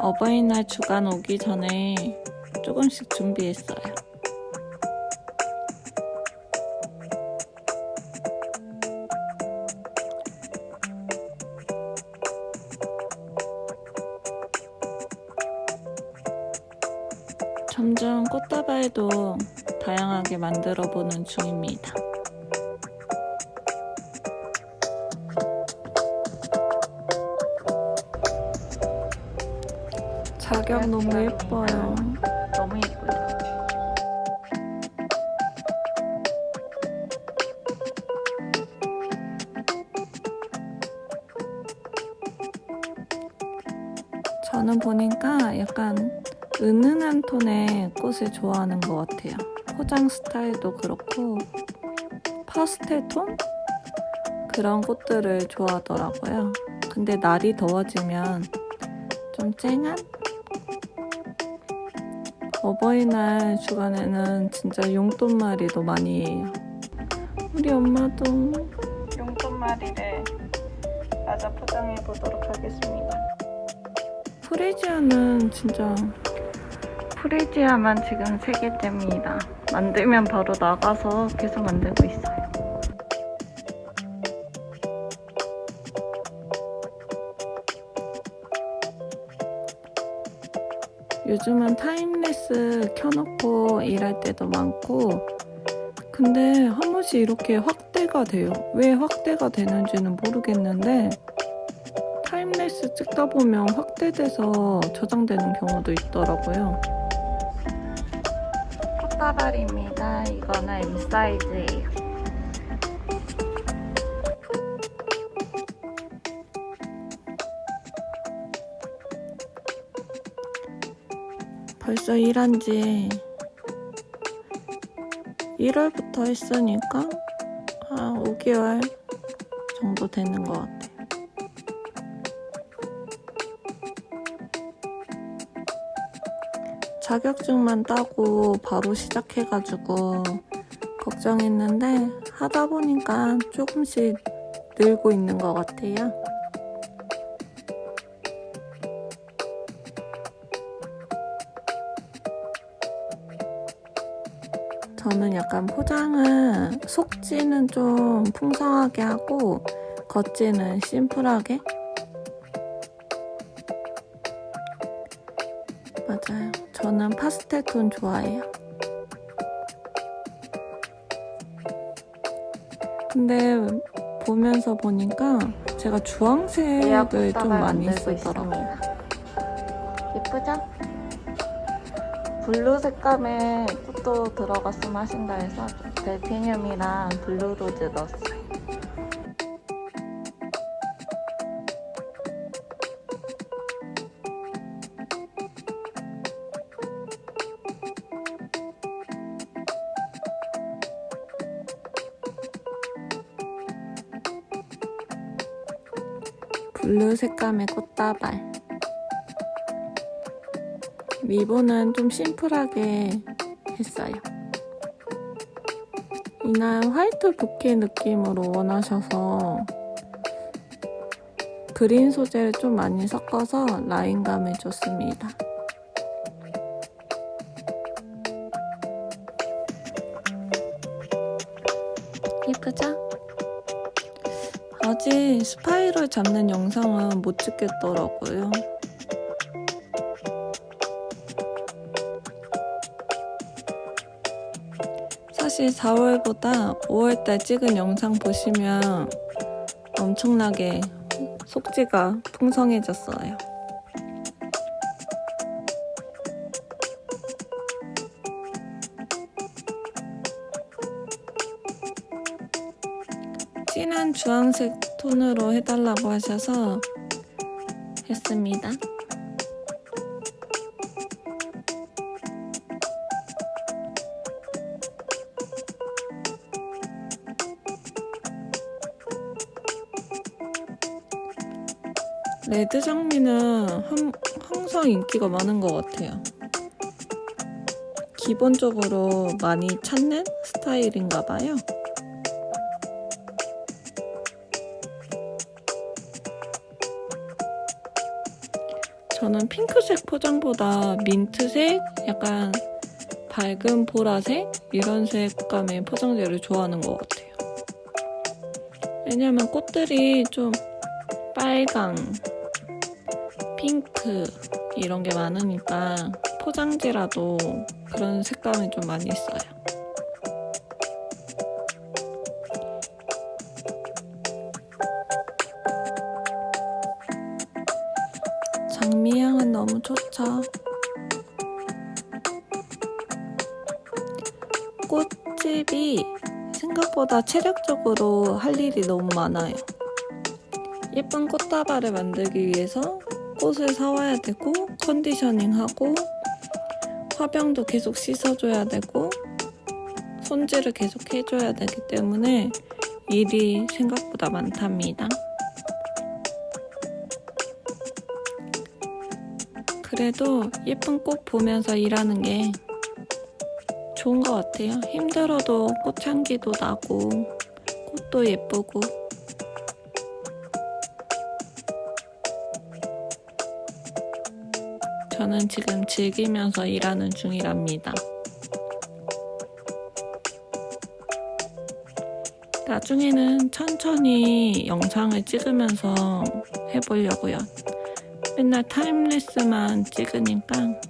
어버이날 주간 오기 전에 조금씩 준비했어요. 점점 꽃다발도 다양하게 만들어 보는 중입니다. 자격 너무 예뻐요. 너무 예쁘죠? 저는 보니까 약간 은은한 톤의 꽃을 좋아하는 것 같아요. 포장 스타일도 그렇고 파스텔 톤? 그런 꽃들을 좋아하더라고요. 근데 날이 더워지면 좀 쨍한? 어버이날 주간에는 진짜 용돈말이도 많이 해요. 우리 엄마도 용돈말이를 맞아 포장해 보도록 하겠습니다. 프레지아는 진짜 프레지아만 지금 3개째입니다. 만들면 바로 나가서 계속 만들고 있어요. 요즘은 타임레스 켜놓고 일할 때도 많고 근데 한 번씩 이렇게 확대가 돼요. 왜 확대가 되는지는 모르겠는데 타임레스 찍다 보면 확대돼서 저장되는 경우도 있더라고요. 꽃다발입니다. 이거는 M 사이즈예요. 벌써 일한 지 1월부터 했으니까 한 5개월 정도 되는 것 같아요. 자격증만 따고 바로 시작해가지고 걱정했는데 하다 보니까 조금씩 늘고 있는 것 같아요. 저는 약간 포장은 속지는 좀 풍성하게 하고 겉지는 심플하게 맞아요. 저는 파스텔 톤 좋아해요. 근데 보면서 보니까 제가 주황색을 좀 많이 쓰더라고요. 예쁘죠? 블루 색감의 꽃도 들어갔으면 하신다 해서 델피늄이랑 블루로즈 넣었어요. 블루 색감의 꽃다발. 리본은 좀 심플하게 했어요. 이날 화이트 부케 느낌으로 원하셔서 그린 소재를 좀 많이 섞어서 라인감을 줬습니다. 예쁘죠? 아직 스파이럴 잡는 영상은 못 찍겠더라고요. 사실 4월보다 5월달 찍은 영상 보시면 엄청나게 속지가 풍성해졌어요. 진한 주황색 톤으로 해달라고 하셔서 했습니다. 레드 장미는 한- 항상 인기가 많은 것 같아요. 기본적으로 많이 찾는 스타일인가 봐요. 저는 핑크색 포장보다 민트색, 약간 밝은 보라색 이런 색감의 포장재를 좋아하는 것 같아요. 왜냐면 꽃들이 좀 빨강, 핑크 이런 게 많으니까 포장지라도 그런 색감이 좀 많이 있어요. 장미향은 너무 좋죠. 꽃집이 생각보다 체력적으로 할 일이 너무 많아요. 예쁜 꽃다발을 만들기 위해서 꽃을 사와야 되고 컨디셔닝하고 화병도 계속 씻어줘야 되고 손질을 계속 해줘야 되기 때문에 일이 생각보다 많답니다. 그래도 예쁜 꽃 보면서 일하는 게 좋은 것 같아요. 힘들어도 꽃향기도 나고 꽃도 예쁘고 저는 지금 즐기면서 일하는 중이랍니다. 나중에는 천천히 영상을 찍으면서 해보려고요. 맨날 타임레스만 찍으니까